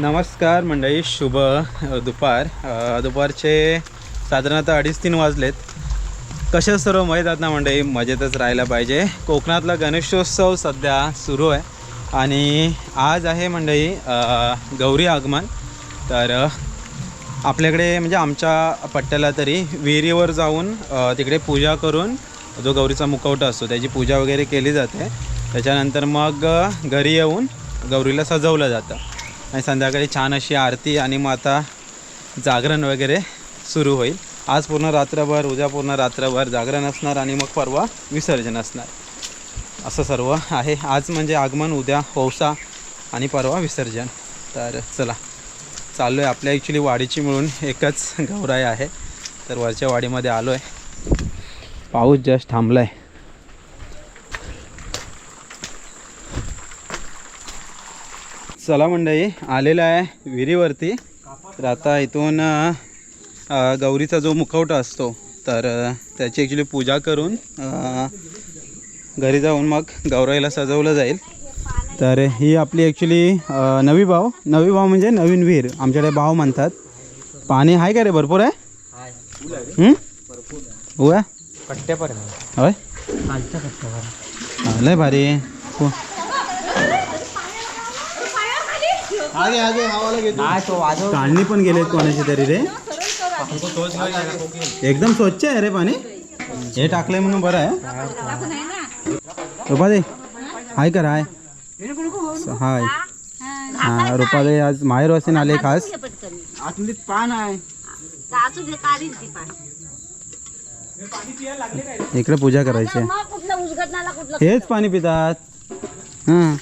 नमस्कार मंडळी शुभ दुपार. दुपारचे दुपारचे साधारणतः अडीच तीन वाजलेत. कशा सर्व मजेत आहेत ना मंडळी? मजेतच राहायला पाहिजे. कोकणातला गणेशोत्सव सध्या सुरू आहे. आणि आज आहे मंडळी गौरी आगमन. तर आपल्याकडे म्हणजे आमच्या पट्ट्याला तरी विहिरीवर जाऊन तिकडे पूजा करून जो गौरीचा मुखवटा असतो त्याची पूजा वगैरे केली जाते. त्याच्यानंतर मग घरी येऊन गौरीला सजवलं जातं. आणि संध्याकाळी छान अशी आरती आणि मग आता जागरण वगैरे सुरू होईल. आज पूर्ण रात्रभर उद्या पूर्ण रात्रभर जागरण असणार आणि मग परवा विसर्जन असणार. असं सर्व आहे. आज म्हणजे आगमन उद्या पौसा आणि परवा विसर्जन. तर चला चाललो आहे आपल्या ॲक्च्युली वाडीची मिळून एकच गौराई आहे. तर वरच्या वाडीमध्ये आलो आहे पाऊस जस्ट थांबला आहे चला मंडळी आलेला आहे विहिरीवरती. तर आता इथून गौरीचा जो मुखवटा असतो तर त्याची ॲक्च्युली पूजा करून घरी जाऊन मग गौराईला सजवलं जाईल. तर ही आपली ॲक्च्युली नवी भाव. नवी भाव म्हणजे नवीन विहीर आमच्याकडे भाव म्हणतात. पाणी आहे का रे? भरपूर आहे? हं? हो आहे? कट्ट्यापर्यंत होय? खालच्या कट्ट्यावर. लय भारी. नाही तो वाजव. काढणी पण गेलेत कोणाची तरी रे? एकदम स्वच्छ आहे रे पाणी. हे टाकलंय म्हणून बरं आहे. रुपादे हाय कर हाय. हाय. हा रुपादे आज माहेर वासीन आले खास पान आहे. इकडे पूजा करायची आहे. मग कुठलं उजगडणाला कुठलं? हेच पाणी पितात. हां.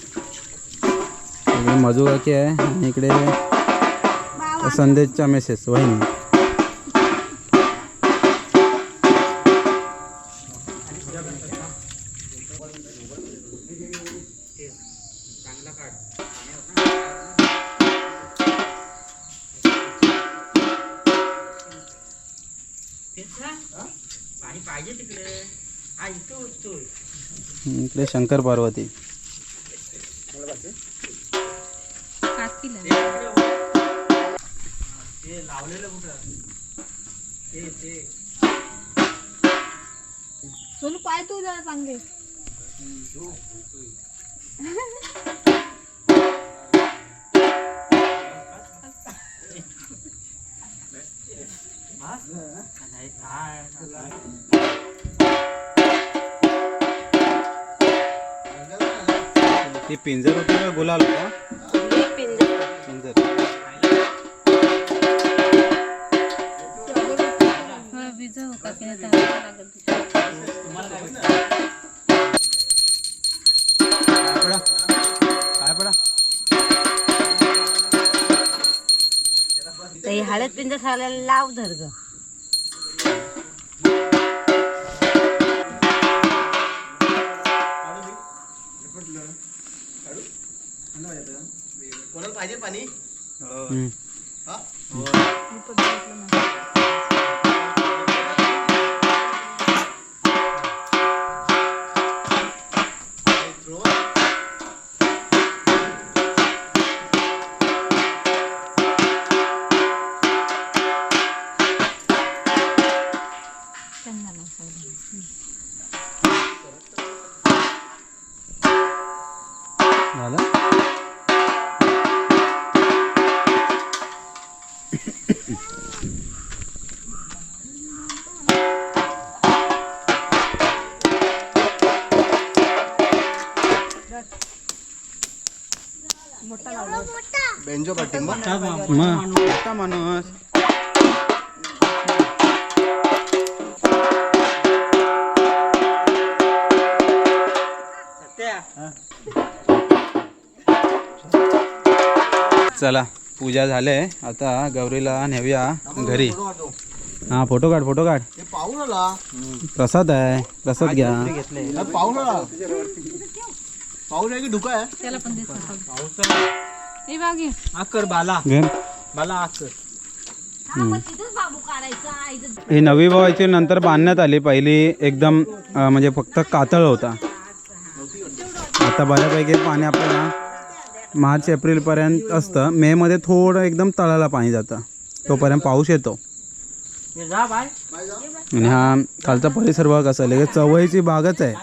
मजू काकी आहे आणि इकडे संदेशचा मेसेज वहिनी. इकडे शंकर पार्वती. ते पिंजर होती का गुलाल होता? पिंजर. काय पडा काय पडा हळद पिंजर लाव धर ग. हम्म. झालं बेंजो मग? मोठा माणूस. चला पूजा झाले. आता गौरीला नेऊया घरी. हा फोटो काढ फोटो काढ. हे प्रसाद आहे. प्रसाद घ्या. हे पाहून आहे की धुका आहे? आकर बाला. घे. बाला आकर. हा नवी भावाची नंतर बांधण्यात आली. पहिली एकदम अं, म्हणजे फक्त कातळ होता. आता बऱ्यापैकी पाणी आपल्याला मार्च एप्रिलपर्यंत असतं. मेमध्ये थोडं एकदम तळाला पाणी जातं. तोपर्यंत पाऊस येतो. आणि हा खालचा परिसर बघा कसा आहे लगेच चवळीची बागच आहे.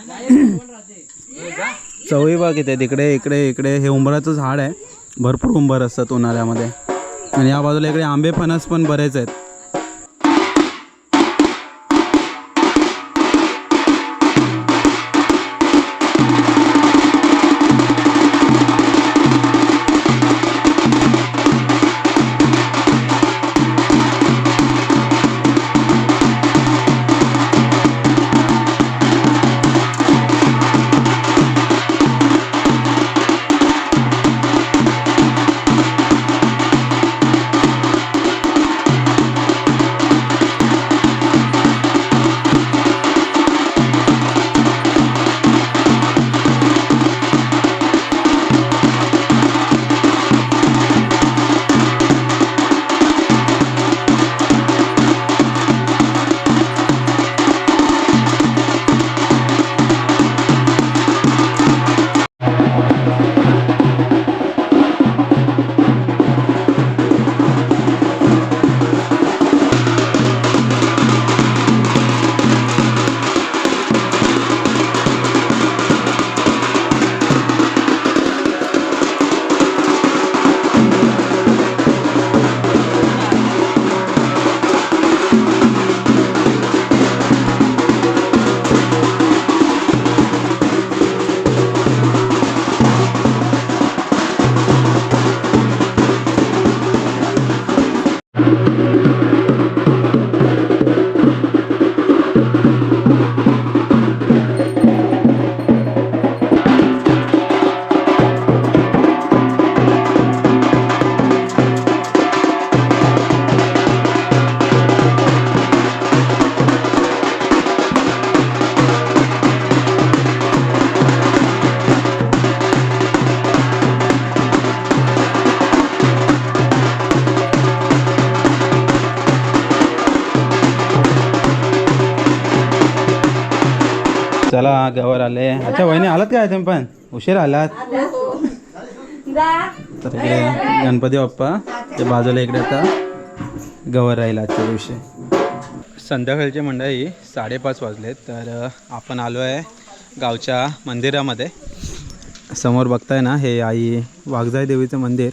चवळी बाग इथे तिकडे इकडे इकडे. हे उंबराचं झाड आहे. भरपूर उंबर असतात उन्हाळ्यामध्ये. आणि या बाजूला इकडे आंबे फणस पण बरेच आहेत. आले. अच्छा वहिनी आलात काय तुम्ही पण? उशीर आलात. तर इकडे गणपती बाप्पा ते बाजूला इकडे आता गवर राहील आजच्या दिवशी. संध्याकाळची मंडळी साडेपाच वाजलेत तर आपण आलो आहे गावच्या मंदिरामध्ये. समोर बघताय ना हे आई वाघजाई देवीचं मंदिर.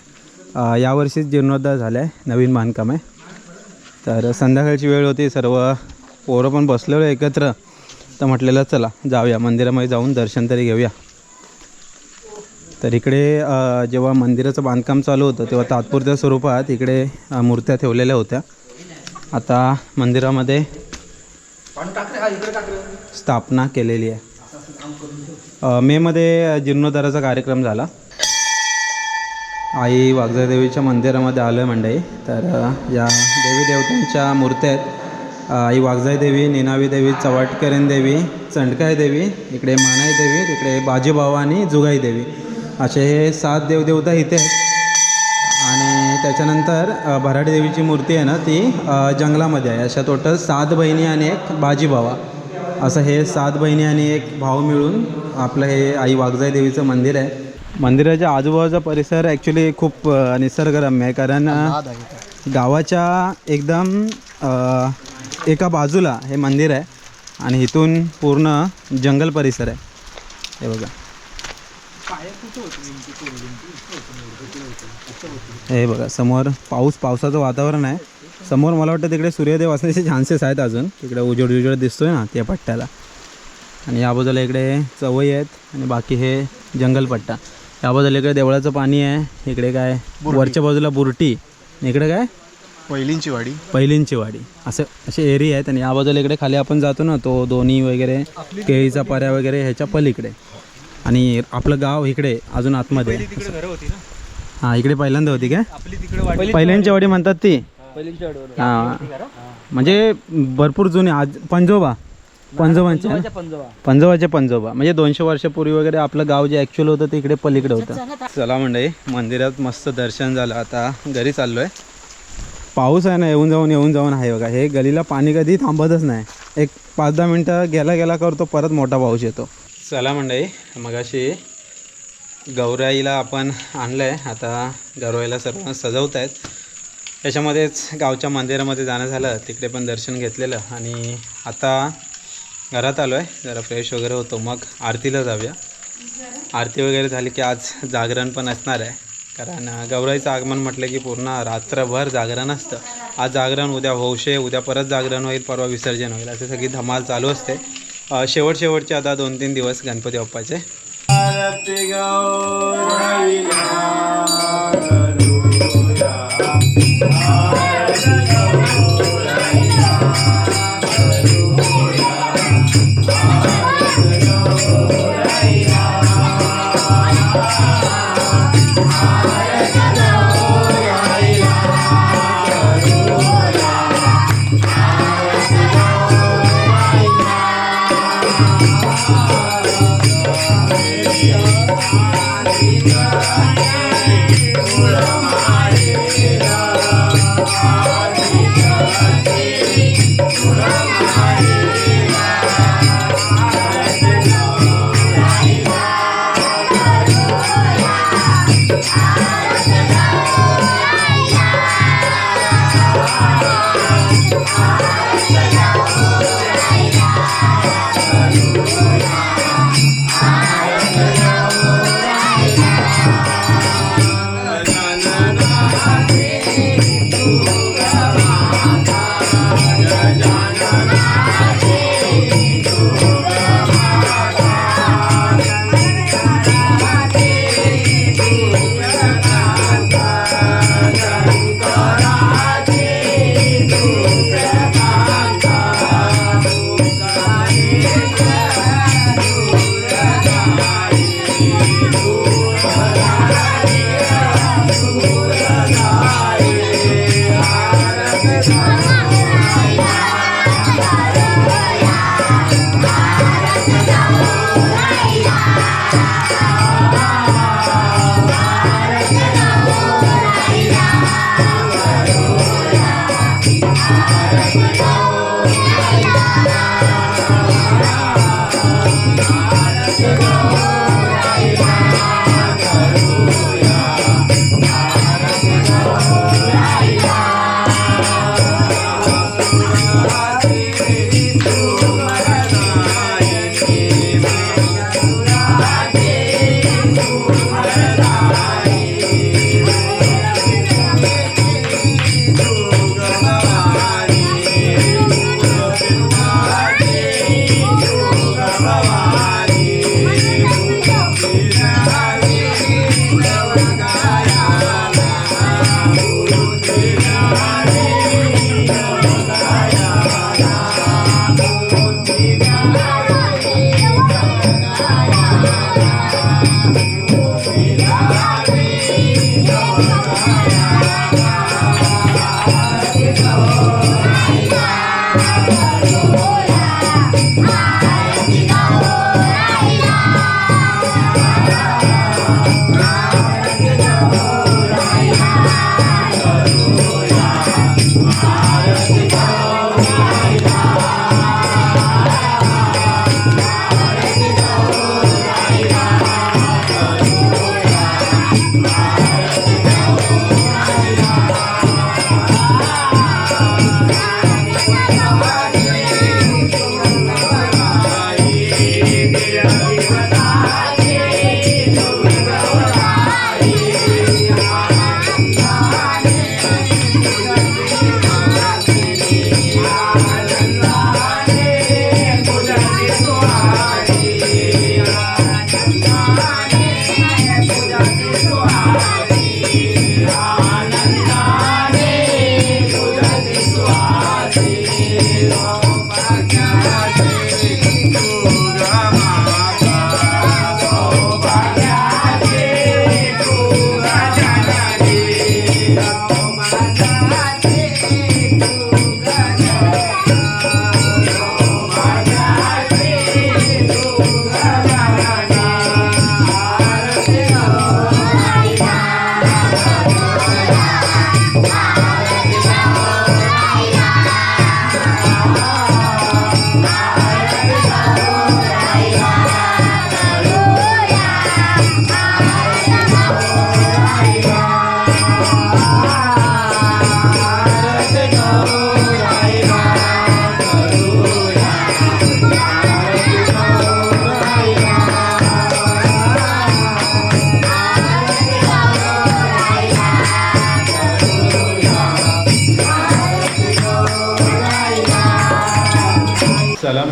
यावर्षीच जीर्णोद्धार झालं आहे नवीन बांधकाम आहे. तर संध्याकाळची वेळ होती सर्व पोरं पण बसलेलो एकत्र. तर म्हटलेलं चला जाऊया. मंदिरामध्ये जाऊन दर्शन तरी घेऊया. तर इकडे जेव्हा मंदिराचं बांधकाम चालू होतं तेव्हा तात्पुरत्या स्वरूपात इकडे मूर्त्या ठेवलेल्या होत्या. आता मंदिरामध्ये स्थापना केलेली आहे. मेमध्ये जीर्णोद्धाराचा कार्यक्रम झाला. आई वाघजादेवीच्या मंदिरामध्ये आलो आहे मंडई तर या देवी देवतांच्या मूर्त्या आहेत. आई वाघजाई देवी निनावी देवी चवाटकरेन देवी चंडकाई देवी इकडे मानाई देवी तिकडे बाजीबावा आणि जुगाई देवी. असे हे सात देवदेवता इथे आहेत. आणि त्याच्यानंतर भराडी देवीची मूर्ती आहे ना ती जंगलामध्ये आहे. अशा टोटल सात बहिणी आणि एक बाजीबावा असं हे सात बहिणी आणि एक भाऊ मिळून आपलं हे आई वाघजाई देवीचं मंदिर आहे. मंदिराच्या आजूबाजूचा परिसर ॲक्च्युली खूप निसर्गरम्य आहे. कारण गावाच्या एकदम एका बाजूला हे मंदिर आहे आणि इथून पूर्ण जंगल परिसर आहे. हे बघा. हे बघा समोर पाऊस पावसाचं वातावरण आहे. समोर मला वाटतं तिकडे सूर्यदेव असण्याचे चान्सेस आहेत अजून. तिकडे उजेड उजेड दिसतोय ना त्या पट्ट्याला. आणि या बाजूला इकडे चवई आहेत आणि बाकी हे जंगलपट्टा या बाजूला इकडे देवळाचं पाणी आहे. इकडे काय वरच्या बाजूला बुरटी. इकडे काय? पहिलींची वाडी? पहिलींची वाडी. असं असे एरिया आहेत आणि या बाजूला इकडे खाली आपण जातो ना तो दोन्ही वगैरे केळीचा पर्या वगैरे ह्याच्या पलीकडे. आणि आपलं गाव इकडे अजून आतमध्ये. हां इकडे पहिल्यांदा होती काय? पहिल्यांची वाडी म्हणतात ती. हां. म्हणजे भरपूर जुने आज पंजोबा? पंजोबांचे? पंजोबाचे पंजोबा. म्हणजे दोनशे वर्षापूर्वी वगैरे आपलं गाव जे ॲक्च्युअल होतं ते इकडे पलीकडे होतं. चला मंडळी मंदिरात मस्त दर्शन झालं. आता घरी चाललो आहे पाऊस आहे ना येऊन जाऊन येऊन जाऊन आहे बघा. हे गलीला पाणी कधी थांबतच नाही. एक पाच दहा मिनटं गेला गेला करतो परत मोठा पाऊस येतो. चला मंडळी मगाशी गौराईला आपण आणलं आहे आता गौराईला सर्व सजवत आहेत त्याच्यामध्येच गावच्या मंदिरामध्ये जाणं झालं. तिकडे पण दर्शन घेतलेलं. आणि आता घरात आलो आहे जरा फ्रेश वगैरे होतो. मग आरतीला जाऊया. आरती वगैरे झाली की आज जागरण पण असणार आहे. कारण गौराईचं आगमन म्हटलं की पूर्ण रात्रभर जागरण असतं. आज जागरण उद्या होशे उद्या परत जागरण होईल परवा विसर्जन होईल असे सगळी धमाल चालू असते. शेवट शेवटचे आता दोन तीन दिवस गणपती बाप्पाचे.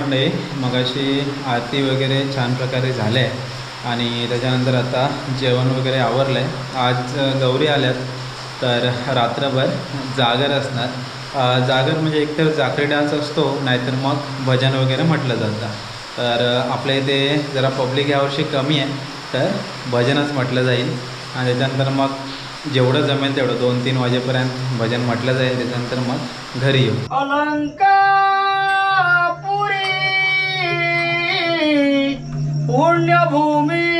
नाही मगाशी आरती वगैरे छान प्रकारे झाले आणि त्याच्यानंतर आता जेवण वगैरे आवरलं आहे आज गौरी आल्यात तर रात्रभर जागर असणार. जागर म्हणजे एकतर जाकरी डान्स असतो नाहीतर मग भजन वगैरे म्हटलं जातं. तर आपल्या इथे जरा पब्लिक यावर्षी कमी आहे तर भजनच म्हटलं जाईल. आणि त्याच्यानंतर मग जेवढं जमेल तेवढं दोन तीन वाजेपर्यंत भजन म्हटलं जाईल. त्याच्यानंतर मग घरी येऊ. अलंकार! पुण्यभूमी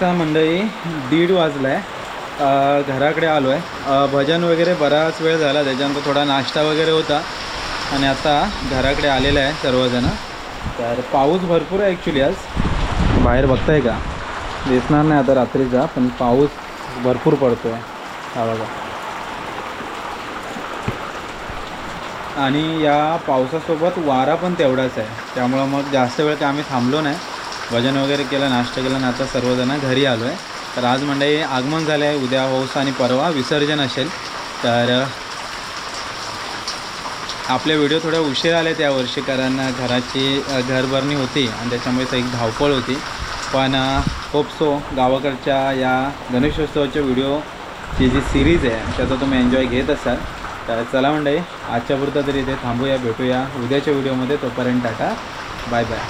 रात्रीचा मंडळी दीड वाजला आहे घराकडे आलो आहे भजन वगैरे बराच वेळ झाला त्याच्यानंतर थोडा नाश्ता वगैरे होता. आणि आता घराकडे आलेला आहे सर्वजण. तर पाऊस भरपूर आहे ॲक्च्युली आज. बाहेर बघताय का? दिसणार नाही आता रात्रीचा पण पाऊस भरपूर पडतो आहे हा बघा. आणि या पावसासोबत वारा पण तेवढाच आहे. त्यामुळं मग जास्त वेळ काय आम्ही थांबलो नाही. भजन वगैरे केलं नाश्ता केलं ना आता सर्वजण घरी आलो आहे तर आज मंडळी आगमन झालं आहे उद्या हौस आणि परवा विसर्जन असेल. तर आपले व्हिडिओ थोडे उशीर आले त्या वर्षी कारण घराची घरभरणी होती आणि त्याच्यामुळे एक धावपळ होती. पण होपसो गावाकडच्या या गणेशोत्सवाच्या व्हिडिओची जी सिरीज आहे त्याचा तुम्ही एन्जॉय घेत असाल. तर चला मंडळी आजच्या पुरतं तरी इथे थांबूया भेटूया. उद्याच्या व्हिडिओमध्ये तोपर्यंत टाटा. Bye bye.